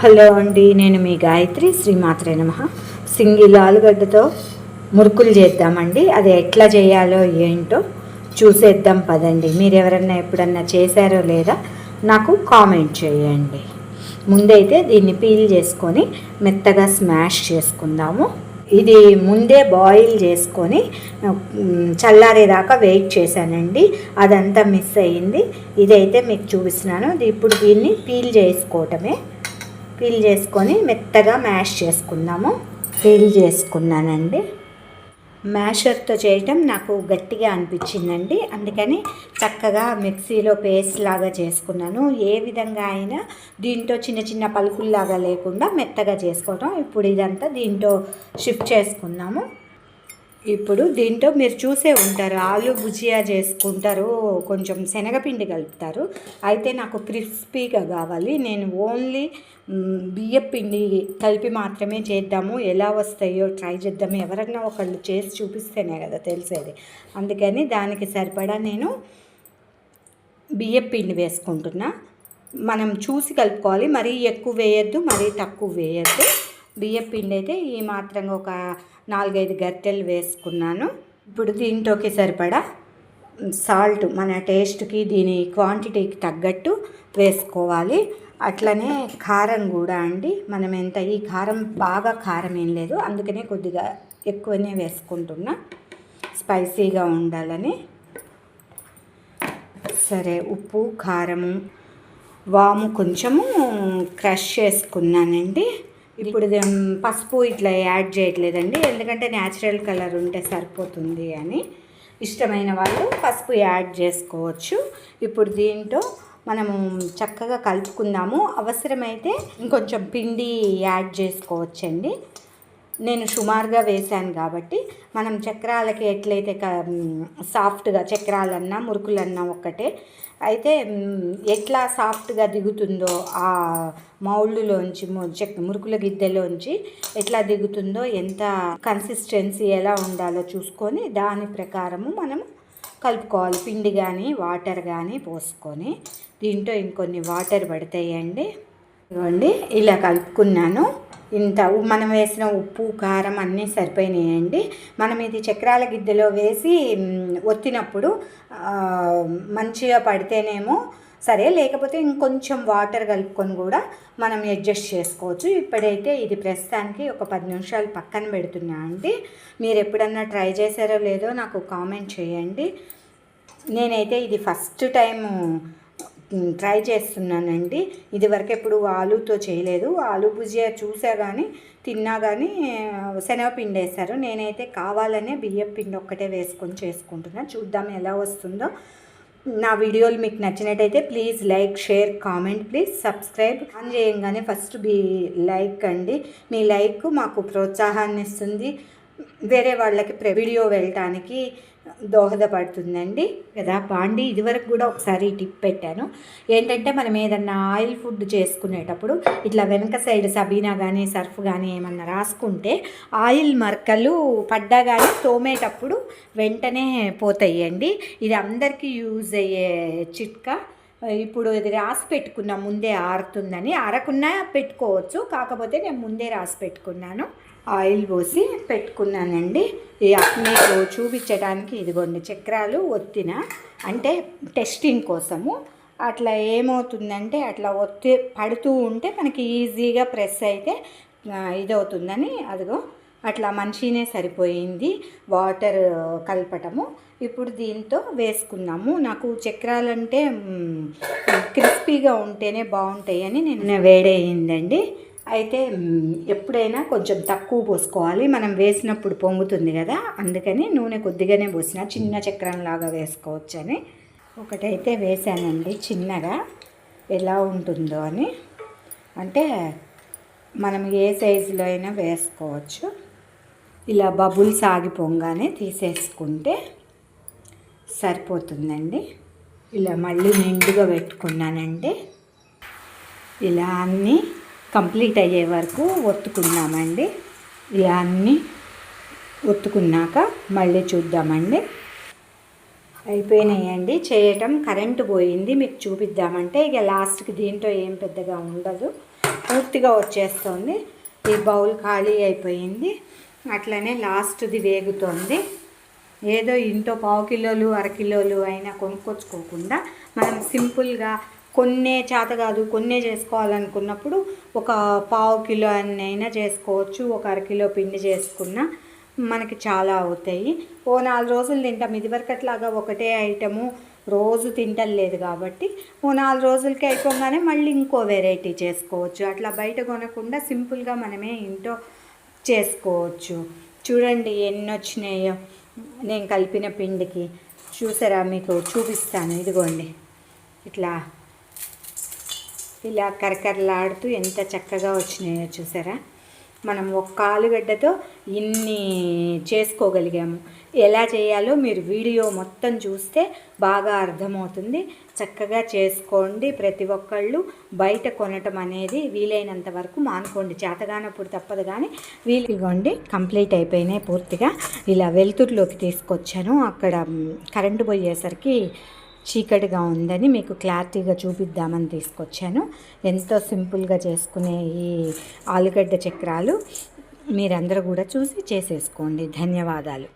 Hello అండి నేను మీ గాయత్రి శ్రీమాత్రే నమ. సింగిల్ ఆలుగడ్డతో మురుకులు చేద్దామండి. అది ఎట్లా చేయాలో ఏంటో చూసేద్దాం పదండి. మీరు ఎవరన్నా ఎప్పుడన్నా చేశారో లేదా నాకు కామెంట్ చేయండి. ముందైతే దీన్ని పీల్ చేసుకొని మెత్తగా స్మాష్ చేసుకుందాము. ఇది ముందే బాయిల్ చేసుకొని చల్లారేదాకా వెయిట్ చేశానండి. అదంతా మిస్ అయ్యింది. ఇదైతే మీకు చూపిస్తున్నాను. ఇది ఇప్పుడు దీన్ని పీల్ చేసుకోవటమే. పీల్ చేసుకొని మెత్తగా మ్యాష్ చేసుకుందాము. పీల్ చేసుకున్నానండి. మ్యాషర్తో చేయటం నాకు గట్టిగా అనిపించిందండి. అందుకని చక్కగా మిక్సీలో పేస్ట్ లాగా చేసుకున్నాను. ఏ విధంగా అయినా దీంట్లో చిన్న చిన్న పలుకుల్లాగా లేకుండా మెత్తగా చేసుకోవటం. ఇప్పుడు ఇదంతా దీంట్లో షిఫ్ట్ చేసుకున్నాము ఇప్పుడు దీంట్లో మీరు చూసే ఉంటారు ఆలు భుజియా చేసుకుంటారు కొంచెం శనగపిండి కలుపుతారు. అయితే నాకు క్రిస్పీగా కావాలి. నేను ఓన్లీ బియ్యపిండి బియ్యం పిండి కలిపి మాత్రమే చేద్దాము. ఎలా వస్తాయో ట్రై చేద్దాము. ఎవరన్నా ఒకళ్ళు చేసి చూపిస్తేనే కదా తెలిసేది. అందుకని దానికి సరిపడా నేను బియ్యం పిండి వేసుకుంటున్నా. మనం చూసి కలుపుకోవాలి. మరీ ఎక్కువ వేయద్దు మరీ తక్కువ వేయద్దు. బియ్యం పిండి అయితే ఈ మాత్రంగా ఒక నాలుగైదు గట్టెలు వేసుకున్నాను. ఇప్పుడు దీంట్లోకి సరిపడా సాల్ట్ మన టేస్ట్కి దీని క్వాంటిటీకి తగ్గట్టు వేసుకోవాలి. అట్లనే కారం కూడా అండి. మనం ఎంత ఈ కారం బాగా కారం ఏం లేదు. అందుకనే కొద్దిగా ఎక్కువనే వేసుకుంటున్నా. స్పైసీగా ఉండాలని. సరే ఉప్పు కారము వాము కొంచెము క్రష్ చేసుకున్నానండి. ఇప్పుడు పసుపు ఇట్లా యాడ్ చేయట్లేదండి. ఎందుకంటే న్యాచురల్ కలర్ ఉంటే సరిపోతుంది అని ఇష్టమైన వాళ్ళు పసుపు యాడ్ చేసుకోవచ్చు. ఇప్పుడు దీంట్లో మనము చక్కగా కలుపుకుందాము. అవసరమైతే ఇంకొంచెం పిండి యాడ్ చేసుకోవచ్చండి. నేను సుమారుగా వేశాను కాబట్టి మనం చక్రాలకి ఎట్లయితే క- సాఫ్ట్గా చక్రాలన్నా మురుకులన్నా ఒక్కటే. అయితే ఎట్లా సాఫ్ట్గా దిగుతుందో ఆ మౌళ్ళులోంచి ము- చెక్ మురుకుల గిద్దెలోంచి ఎట్లా దిగుతుందో ఎంత కన్సిస్టెన్సీ ఎలా ఉండాలో చూసుకొని దాని ప్రకారము మనం కలుపుకోవాలి. పిండి కానీ వాటర్ కానీ పోసుకొని. దీంట్లో ఇంకొన్ని వాటర్ పడతాయండి. ఇవ్వండి ఇలా కలుపుకున్నాను. ఇంత మనం వేసిన ఉప్పు కారం అన్నీ సరిపోయినాయండి. మనం ఇది చక్రాల గిద్దెలో వేసి ఒత్తినప్పుడు మంచిగా పడితేనేమో సరే లేకపోతే ఇంకొంచెం వాటర్ కలుపుకొని కూడా మనం అడ్జస్ట్ చేసుకోవచ్చు. ఇప్పుడైతే ఇది ప్రస్తుతానికి ఒక పది నిమిషాలు పక్కన పెడుతున్నా అండి. మీరు ఎప్పుడన్నా ట్రై చేశారో లేదో నాకు కామెంట్ చేయండి. నేనైతే ఇది ఫస్ట్ టైము ట్రై చేస్తున్నానండి. ఇదివరకు ఎప్పుడు ఆలుతో చేయలేదు. ఆలు భుజియా చూసా కానీ తిన్నా కానీ శనగపిండి వేశారు. నేనైతే కావాలనే బియ్యం పిండి ఒక్కటే వేసుకొని చేసుకుంటున్నా. చూద్దాం ఎలా వస్తుందో. నా వీడియోలు మీకు నచ్చినట్టయితే please like share comment please subscribe. On చేయంగానే ఫస్ట్ బీ లైక్ అండి. మీ లైక్ మాకు ప్రోత్సాహాన్ని ఇస్తుంది. వేరే వాళ్ళకి ప్ర- వీడియో వెళ్ళటానికి దోహదపడుతుందండి. కదా బాండి ఇదివరకు కూడా ఒకసారి టిప్ పెట్టాను. ఏంటంటే మనం ఏదన్నా ఆయిల్ ఫుడ్ చేసుకునేటప్పుడు ఇట్లా వెనక సైడ్ సబీనా కానీ సర్ఫ్ కానీ ఏమన్నా రాసుకుంటే ఆయిల్ మరకలు పడ్డా కానీ తోమేటప్పుడు వెంటనే పోతాయండి. ఇది అందరికీ యూజ్ అయ్యే చిట్కా. ఇప్పుడు ఇది రాసి పెట్టుకున్నా ముందే ఆరుతుందని ఆరకున్నా పెట్టుకోవచ్చు. కాకపోతే నేను ముందే రాసి పెట్టుకున్నాను. ఆయిల్ పోసి పెట్టుకున్నానండి. ఈ మీకు చూపించడానికి ఇదిగోండి చక్రాలు ఒత్తిన అంటే టెస్టింగ్ కోసము. అట్లా ఏమవుతుందంటే అట్లా ఒత్తి పడుతూ ఉంటే మనకి ఈజీగా ప్రెస్ అయితే ఇదవుతుందని అదిగో అట్లా మంచినే సరిపోయింది వాటర్ కలపటము. ఇప్పుడు దీంతో వేసుకున్నాము నాకు చక్రాలంటే క్రిస్పీగా ఉంటేనే బాగుంటాయని నేను వేడయిందండి. అయితే ఎప్పుడైనా కొంచెం తక్కువ పోసుకోవాలి. మనం వేసినప్పుడు పొంగుతుంది కదా అందుకని నూనె కొద్దిగానే పోసిన. చిన్న చక్రంలాగా వేసుకోవచ్చని. ఒకటైతే వేసానండి చిన్నగా. ఎలా ఉంటుందో అని. అంటే మనం ఏ సైజులో అయినా వేసుకోవచ్చు. ఇలా బబుల్స్ ఆగిపోగానే తీసేసుకుంటే సరిపోతుందండి. ఇలా మళ్ళీ నిండుగా పెట్టుకున్నానండి ఇలా అన్నీ కంప్లీట్ అయ్యే వరకు ఒత్తుకున్నామండి ఇలా అన్నీ ఒత్తుకున్నాక మళ్ళీ చూద్దామండి. అయిపోయినాయండి. చేయటం కరెంటు పోయింది. మీకు చూపిద్దామంటే ఇక లాస్ట్కి దీంట్లో ఏం పెద్దగా ఉండదు. పూర్తిగా వచ్చేస్తుంది. ఈ బౌల్ ఖాళీ అయిపోయింది. అట్లనే లాస్ట్ది వేగుతోంది. ఏదో ఇంట్లో పావు కిలోలు అరకిలోలు అయినా కొనుక్కొచ్చుకోకుండా మనం సింపుల్గా కొన్నే చేత కాదు కొన్నే చేసుకోవాలనుకున్నప్పుడు ఒక పావు కిలో అయినా చేసుకోవచ్చు ఒక అరకిలో పిండి చేసుకున్నా మనకి చాలా అవుతాయి. ఓ నాలుగు రోజులు తింటాం. ఇదివరకట్లాగా ఒకటే ఐటము రోజు తింటలేదు కాబట్టి ఓ నాలుగు రోజులకి అయిపోగానే మళ్ళీ ఇంకో వెరైటీ చేసుకోవచ్చు. అట్లా బయట కొనకుండా సింపుల్గా మనమే ఇంట్లో చేసుకోవచ్చు. చూడండి ఎన్ని వచ్చినాయో నేను కలిపిన పిండికి చూసారా మీకు? చూపిస్తాను. ఇదిగోండి. ఇట్లా ఇలా కరకరలాడుతూ ఎంత చక్కగా వచ్చినాయో చూసారా? మనం ఒక్క ఆలుగడ్డతో ఇన్ని చేసుకోగలిగాము. ఎలా చేయాలో మీరు వీడియో మొత్తం చూస్తే బాగా అర్థమవుతుంది. చక్కగా చేసుకోండి ప్రతి ఒక్కళ్ళు. బయట కొనటం అనేది వీలైనంత వరకు మానుకోండి. చేతగానప్పుడు తప్పదు కానీ వీలుగోండి కంప్లీట్ అయిపోయినాయి పూర్తిగా. ఇలా వెలుతురులోకి తీసుకొచ్చాను. అక్కడ కరెంటు పోయేసరికి చీకటిగా ఉందని మీకు క్లారిటీగా చూపిద్దామని తీసుకొచ్చాను. ఎంతో సింపుల్గా చేసుకునే ఈ ఆలుగడ్డ చక్రాలు మీరందరూ కూడా చూసి చేసేసుకోండి. ధన్యవాదాలు.